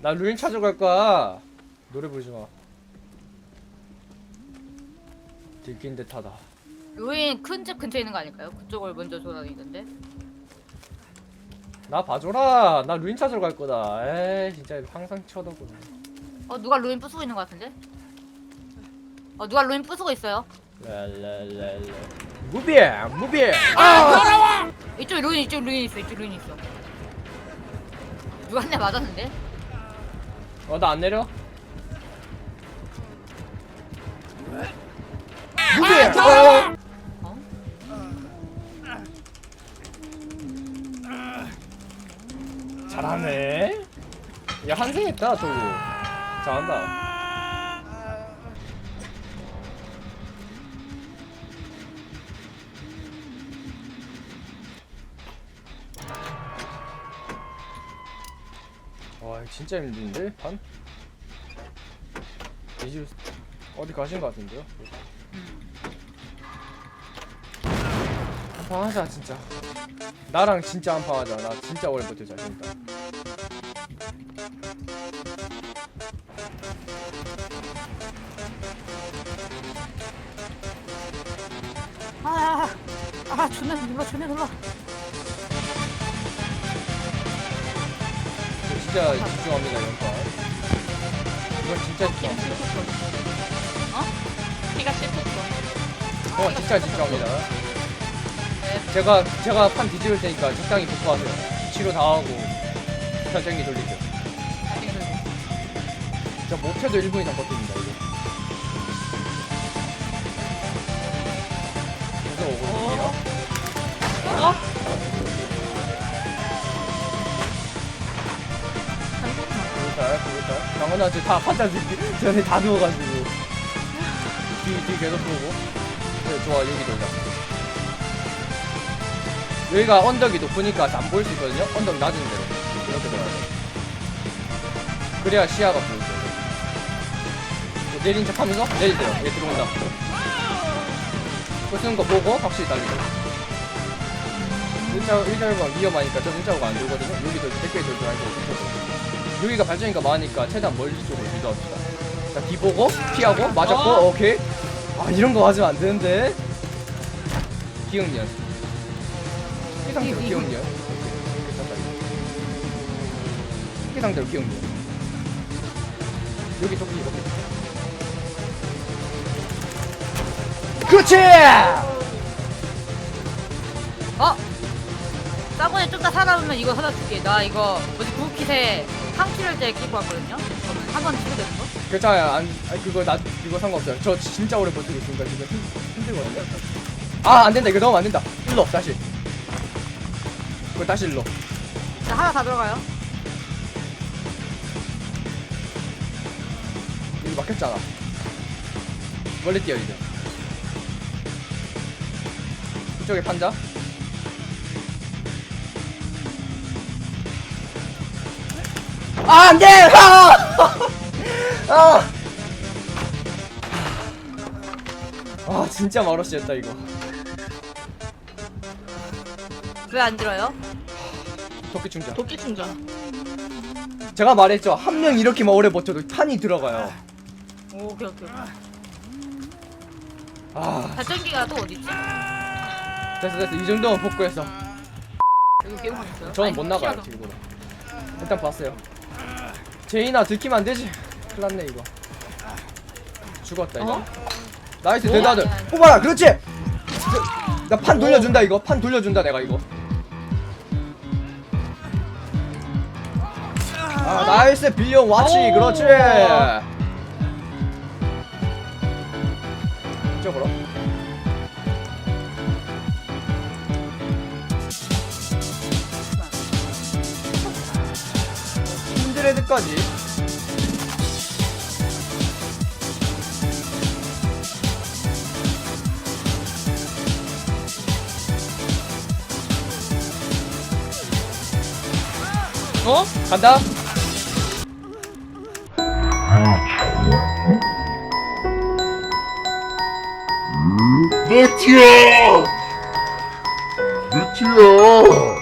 나 루인 찾으러 갈 거야. 노래 부르지 마. 들킨 듯하다. 루인 큰 집 근처에 있는 거 아닐까요? 그쪽을 먼저 돌아다니던데. 나 봐줘라. 나 루인 찾으러 갈 거다. 에이 진짜 항상 쳐다보네. 어 누가 루인 부수고 있는 거 같은데? 어 누가 루인 부수고 있어요? 랄랄랄라. 무비 무비. 아! 이쪽 루인 이쪽 루인 있어 이쪽 루인 있어. 누가 한 대 맞았는데? 어 나 안 내려? 무비. 어! 어? 잘하네. 야 한승했다 저거. 잘한다. 진짜 힘든데 판? 이제 어디 가신 것 같은데요? 한판 하자 진짜. 나랑 진짜 한판 하자. 나 진짜 오래 버텨 자신 있다. 아, 아, 존나 눌러, 존나 눌러. 진짜 집중합니다 이런 거. 이건 진짜 집중합니다. 어? 피가 씹혔어. 어 진짜 집중합니다. 네. 제가 제가 판 뒤집을 테니까 적당히 복구하세요. 치료 다 하고 천천히 돌리죠. 저 못해도 1분 이상 버팁니다 이거. 계속 오거든요. 당연하지 다 판자 전에 다 누워가지고 뒤, 뒤 계속 보고 그래 좋아 여기 돌자 여기가 언덕이 높으니까 안 보일 수 있거든요? 언덕 낮은 데로 이렇게 돌아야 돼 그래야 시야가 보이죠 내린 척 하면서 내리세요 얘 들어온다 그 쓰는 거 보고 확실히 달리죠 1자, 1자가 위험하니까 저 1자가 안 돌거든요 여기 돌, 100개 돌줄 알고. 여기가 발전이니까 많으니까 최대한 멀리 쪽으로 이동합시다. 자, 뒤 보고, 피하고, 맞았고, 어? 오케이. 아, 이런 거 하시면 안 되는데. 기억년. 이 상태로. 괜찮다. 이 상태로 기억년. 여기 저기 이렇게. 그렇지! 싸구니 좀더 살아보면 이거 하나 줄게. 나 이거 뭐지 구우킷에 항키를 때 끼고 왔거든요. 저는 한번 치료되는 거? 괜찮아요. 안, 아니, 그거 나, 그거 상관없어요. 저 진짜 오래 버티고 있으니까 지금 힘, 힘들거든요. 아, 안 된다. 이거 넣으면 안 된다. 일로, 다시. 그거 다시 일로. 자, 하나 다 들어가요. 여기 막혔잖아. 멀리 뛰어 이제. 이쪽에 판자. 아, 안 돼! 아! 아! 아, 진짜 마러시했다, 이거. 왜 안 들어요? 도끼 충전. 도끼 충전. 제가 말했죠. 한 명 이렇게만 오래 버텨도 탄이 들어가요. 오, 오케이, 오케이. 아, 발전기가 또 어딨지? 됐어, 됐어. 이 정도면 복구했어. 여기 개구멍 있어요? 저는 아니, 못 나가요 지금으로 일단 봤어요 제이나 들키면 안 되지. 큰일 났네 이거. 죽었다 이거. 어? 나이스 오, 대다들. 뽑아라 그렇지! 나 판 돌려준다 이거. 판 돌려준다 내가 이거. 아 나이스 빌용 와치. 오. 그렇지. 이쪽으로 레드까지 어? 간다 내 티야! 내 티야!